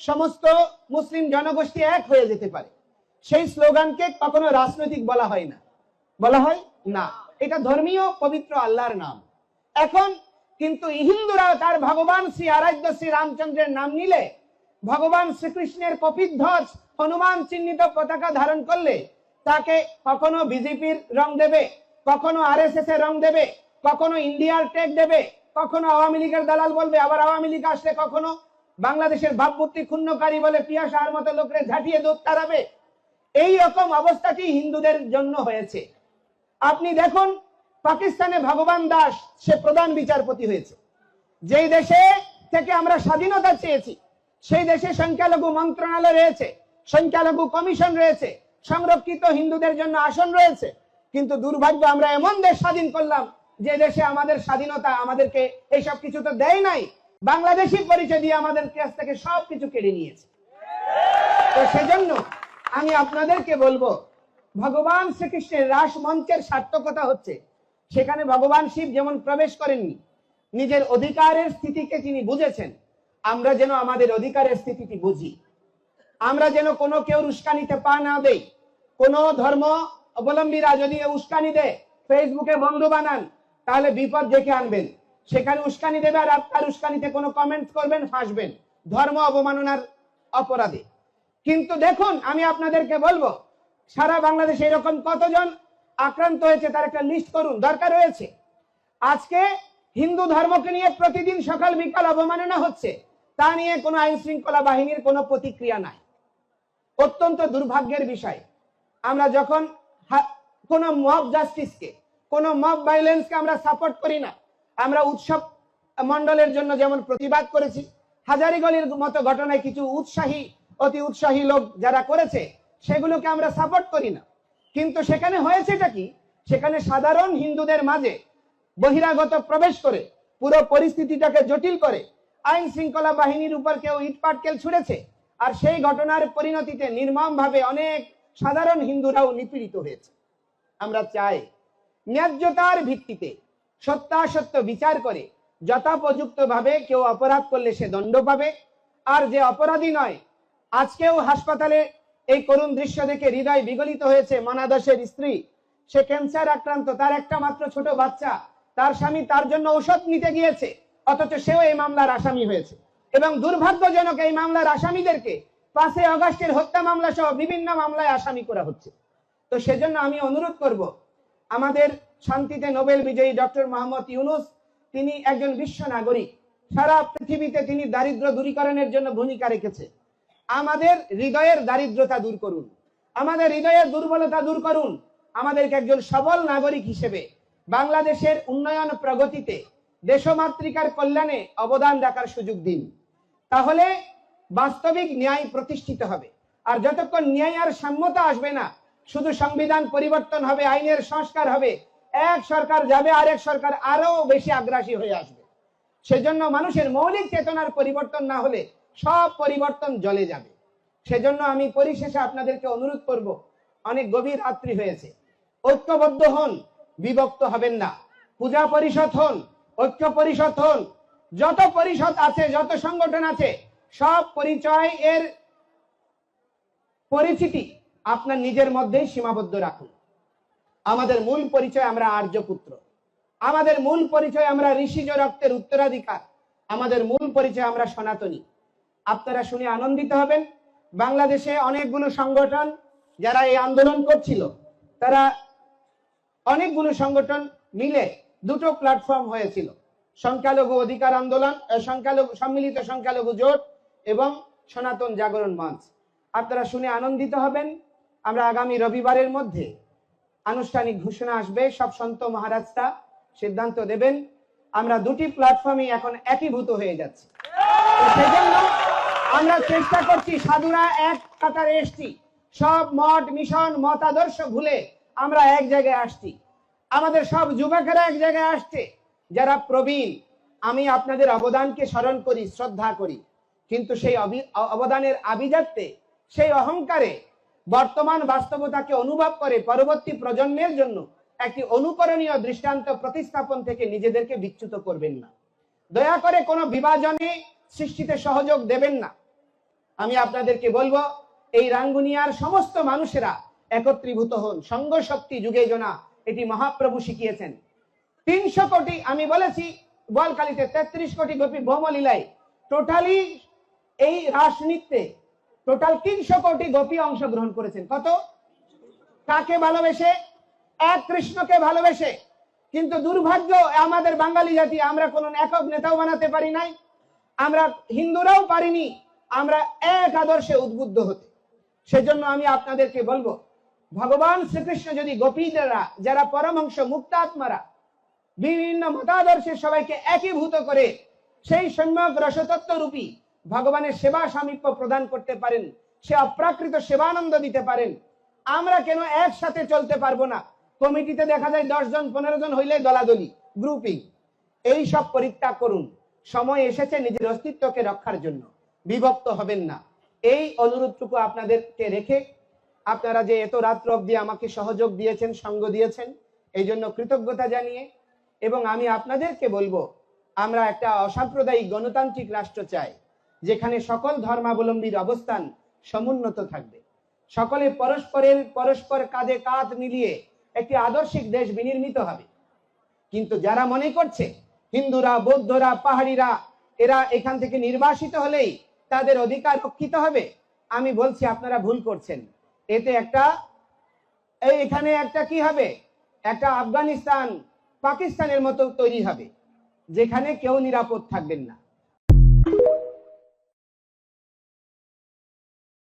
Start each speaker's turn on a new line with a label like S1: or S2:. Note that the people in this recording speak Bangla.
S1: সমস্ত মুসলিম জনগোষ্ঠী এক হয়ে যেতে পারে। সেই স্লোগানকে কখনো রাজনৈতিক বলা হয় না। বলা হয় না। এটা ধর্মীয়, পবিত্র আল্লাহর নাম। এখন কিন্তু হিন্দুরা তার ভগবান শ্রী আরাধ্য শ্রী রামচন্দ্রের নাম নিলে, ভগবান শ্রীকৃষ্ণের কপিধ্বজ হনুমান চিহ্নিত পতাকা ধারণ করলে তাকে কখনো বিজেপির রং দেবে, কখনো আরএসএস এর রং দেবে, কখনো ইন্ডিয়ার টেক দেবে কখনো আওয়ামী লীগের দালাল বলবে, আবার আওয়ামী লীগ আসলে কখনো বাংলাদেশের ভাবমূর্তি ক্ষুণ্ণকারী বলে পিয়াসার মতো লোকরে ঝাঁটিয়ে দুধ তাড়াবে? এই রকম অবস্থাটি হিন্দুদের জন্য হয়েছে? আপনি দেখুন, পাকিস্তানে ভগবান দাস, সে প্রধান বিচারপতি হয়েছে। যেই দেশে থেকে আমরা স্বাধীনতা চেয়েছি, সেই দেশে সংখ্যালঘু মন্ত্রণালয় রয়েছে, সংখ্যালঘু কমিশন রয়েছে, সংরক্ষিত হিন্দুদের জন্য আসন রয়েছে। কিন্তু দুর্ভাগ্য, আমরা এমন দেশ স্বাধীন করলাম যে দেশে আমাদের স্বাধীনতা আমাদেরকে এইসব কিছু তো দেয় নাই, বাংলাদেশি পরিচয় দিয়ে আমাদের কাছ থেকে সবকিছু কেড়ে নিয়েছে। তো সেজন্য আমি আপনাদেরকে বলব, ভগবান শ্রীকৃষ্ণের রাস মঞ্চের সার্থকতা হচ্ছে, সেখানে ভগবান শিব যেমন প্রবেশ করেননি, নিজের অধিকারের স্থিতিকে তিনি বুঝেছেন, আমরা যেন আমাদের অধিকারের স্থিতিটি বুঝি। আমরা যেন কোনো কেউ উস্কানিতে পা না দেই, কোন ধর্ম অবলম্বীরা যদি উস্কানি দেয়, ফেসবুকে বন্ধু বানান তাহলে বিপদ ডেকে আনবেন। সেখানে উস্কানি দেবে আর আপনার উস্কানিতে কোনো কমেন্ট করবেন, ফাঁসবেন। ধর্ম অবমাননার অপরাধে। কিন্তু দেখুন, আমি আপনাদেরকে বলব, সারা বাংলাদেশে এরকম কতজন আক্রান্ত হয়েছে তার একটা লিস্ট করুন, দরকার রয়েছে। আজকে হিন্দু ধর্মকে নিয়ে প্রতিদিন সকাল বিকাল অবমাননা হচ্ছে, তা নিয়ে কোনো আইন শৃঙ্খলা বাহিনীর কোনো প্রতিক্রিয়া নাই। অত্যন্ত দুর্ভাগ্যের বিষয়। আমরা যখন কোনো মব জাস্টিসকে কোনো মব ভাইলেন্সকে আমরা সাপোর্ট করি না। আমরা উৎসব মন্ডলের জন্য যেমন প্রতিবাদ করেছি, হাজারিগলির মতো ঘটনায় কিছু উৎসাহী, অতি উৎসাহী লোক যারা করেছে, সেগুলোকে আমরা সাপোর্ট করি না। কিন্তু সেখানে হয়েছেটা কি? সেখানে সাধারণ হিন্দুদের মাঝে বহিরাগত প্রবেশ করে, পুরো পরিস্থিতিটাকে জটিল করে, আইন শৃঙ্খলা বাহিনীর উপর কেউ ইটপাটকেল ছুড়েছে, আর সেই ঘটনার পরিণতিতে নির্মম ভাবে অনেক সাধারণ হিন্দুরাও নিপীড়িত হয়েছে। আমরা চাই ন্যায্যতার ভিত্তিতে সত্যাসত্য বিচার করে যথাপযুক্ত ভাবে কেউ অপরাধ করলে সে দণ্ড পাবে। আর যে অপরাধী নয়, আজকেও হাসপাতালে এই করুণ দৃশ্য দেখে হৃদয় বিগলিত হয়েছে মনাদশের স্ত্রী। সে ক্যান্সার আক্রান্ত, তার একটা মাত্র ছোট বাচ্চা। তার স্বামী তার জন্য ঔষধ নিতে গিয়েছে, অথচ সেও এই মামলার আসামি হয়েছে। এবং দুর্ভাগ্যজনক এই মামলার আসামিদেরকে পাঁচে অগস্টের হত্যা মামলা সহ বিভিন্ন মামলায় আসামি করা হচ্ছে। তো সেজন্য আমি অনুরোধ করব আমাদের শান্তিতে নোবেল বিজয়ী ডক্টর মোহাম্মদ ইউনুস, তিনি একজন বিশ্ব নাগরিক। সারা পৃথিবীতে তিনি দারিদ্র দূরীকরণের জন্য ভূমিকা রেখেছে। আমাদের হৃদয়ের দারিদ্রতা দূর করুন। আমাদের হৃদয়ের দুর্বলতা দূর করুন। আমাদেরকে একজন সবল নাগরিক হিসেবে বাংলাদেশের উন্নয়ন প্রগতিতে, দেশমাতৃকার কল্যাণে অবদান রাখার সুযোগ দিন। তাহলে বাস্তবিক ন্যায় প্রতিষ্ঠিত হবে। আর যতক্ষণ ন্যায় আর সাম্যতা আসবে না শুধু সংবিধান পরিবর্তন হবে, আইনের সংস্কার হবে। এক সরকার যাবে, আরেক সরকার আরও বেশি আগ্রাসী হয়ে আসবে। সেজন্য মানুষের মৌলিক চেতনার পরিবর্তন না হলে সব পরিবর্তন জ্বলে যাবে। সেজন্য আমি পরিশেষে আপনাদেরকে অনুরোধ করব, অনেক গভীর রাত্রি হয়েছে। ঐক্যবদ্ধ হন, বিভক্ত হবেন না। পূজা পরিষদ হন, ঐক্য পরিষদ হন। যত পরিষদ আছে, যত সংগঠন আছে, সব পরিচয় এর পরিচিতি আপনার নিজের মধ্যেই সীমাবদ্ধ রাখুন। আমাদের মূল পরিচয় আমরা আর্যপুত্র আমাদের মূল পরিচয় আমরা ঋষিজ রক্তের উত্তরাধিকার। আমাদের মূল পরিচয় আমরা সনাতনী। আপনারা শুনে আনন্দিত হবেন। বাংলাদেশে অনেকগুলো সংগঠন যারা এই আন্দোলন করছিল, তারা অনেকগুলো সংগঠন মিলে দুটো প্ল্যাটফর্ম হয়েছিল। সংখ্যালঘু অধিকার আন্দোলন সংখ্যালঘু, সম্মিলিত সংখ্যালঘু জোট এবং সনাতন জাগরণ মঞ্চ। আপনারা শুনে আনন্দিত হবেন। আমরা আগামী রবিবারের মধ্যে আনুষ্ঠানিক ঘোষণা আসবে। সব সন্ত মহারাজরা সিদ্ধান্ত দেবেন। আমরা দুটি প্ল্যাটফর্মে এখন একীভূত হয়ে যাচ্ছি। সেজন্য আমরা চেষ্টা করছি সাধুরা এক কাতারে এসছি। সব মঠ, মিশন, মতাদর্শ ভুলে আমরা এক জায়গায় আসছি। আমাদের সব যুবকেরা এক জায়গায় আসছে। যারা প্রবীণ, আমি আপনাদের অবদানকে স্মরণ করি, শ্রদ্ধা করি। কিন্তু সেই অবদানের আভিজাত্যে, সেই অহংকারে বর্তমান বাস্তবতাকে অনুভব করে পরবর্তী প্রজন্মের জন্য একটি অনুকরণীয় দৃষ্টান্ত প্রতিস্থাপন থেকে নিজেদেরকে বিচ্যুত করবেন না। দয়া করে কোনো বিভাজনে সৃষ্টিতে সহযোগ দেবেন না। আমি আপনাদেরকে বলব, এই রাঙ্গুনিয়ার সমস্ত মানুষেরা একত্রীভূত হন। সঙ্গ শক্তি যুগে জনা এটি মহাপ্রভু শিখিয়েছেন। তিনশো কোটি, আমি বলেছি, বলকালিতে তেত্রিশ কোটি গোপী ভৌমলীলায় টোটালি এই রাস নৃত্যে টোটাল তিনশো কোটি গোপী অংশগ্রহণ করেছেন। কত? কাকে ভালোবেসে? এক কৃষ্ণকে ভালোবেসে। কিন্তু দুর্ভাগ্য, আমাদের বাঙালি জাতি, আমরা কোন একক নেতাও বানাতে পারি নাই। আমরা হিন্দুরাও পারিনি। আমরা এক আদর্শে উদ্বুদ্ধ হতে। সেজন্য আমি আপনাদেরকে বলব, ভগবান শ্রীকৃষ্ণ যদি গোপীদেরা, যারা পরমংশ মুক্তাত্মারা, বিভিন্ন মতাদর্শের সবাইকে একীভূত করে, সেই সম্যক রসতত্ত্ব রূপী ভগবানের সেবা সামীপ্য প্রদান করতে পারেন, সে অপ্রাকৃত সেবানন্দ দিতে পারেন। আমরা কেন একসাথে চলতে পারব না? কমিটিতে দেখা যায় দশ জন পনেরো জন হইলে দলাদলি গ্রুপিং এই সব পরিত্যাগ করুন। সময় এসেছে নিজের অস্তিত্বকে রক্ষার জন্য। বিভক্ত হবেন না। এই অনুরোধটুকু আপনাদেরকে রেখে আপনারা যে এত রাত্র অবধি আমাকে সহযোগ দিয়েছেন, সঙ্গ দিয়েছেন, এই জন্য কৃতজ্ঞতা জানিয়ে এবং আমি আপনাদেরকে বলব, আমরা একটা অসাম্প্রদায়িক গণতান্ত্রিক রাষ্ট্র চাই। যেখানে সকল ধর্মাবলম্বীর অবস্থান সমুন্নত থাকবে। সকলে পরস্পরের পরস্পর কাঁধে কাঁধ মিলিয়ে একটি আদর্শিক দেশ বিনির্মিত হবে। কিন্তু যারা মনে করছে হিন্দুরা, বৌদ্ধরা, পাহাড়িরা, এরা এখান থেকে নির্বাসিত হলেই তাদের অধিকার রক্ষিত হবে, আমি বলছি আপনারা ভুল করছেন। এতে একটা, এই এখানে একটা কি হবে? একটা আফগানিস্তান, পাকিস্তানের মতো তৈরি হবে, যেখানে কেউ নিরাপদ থাকবেন না।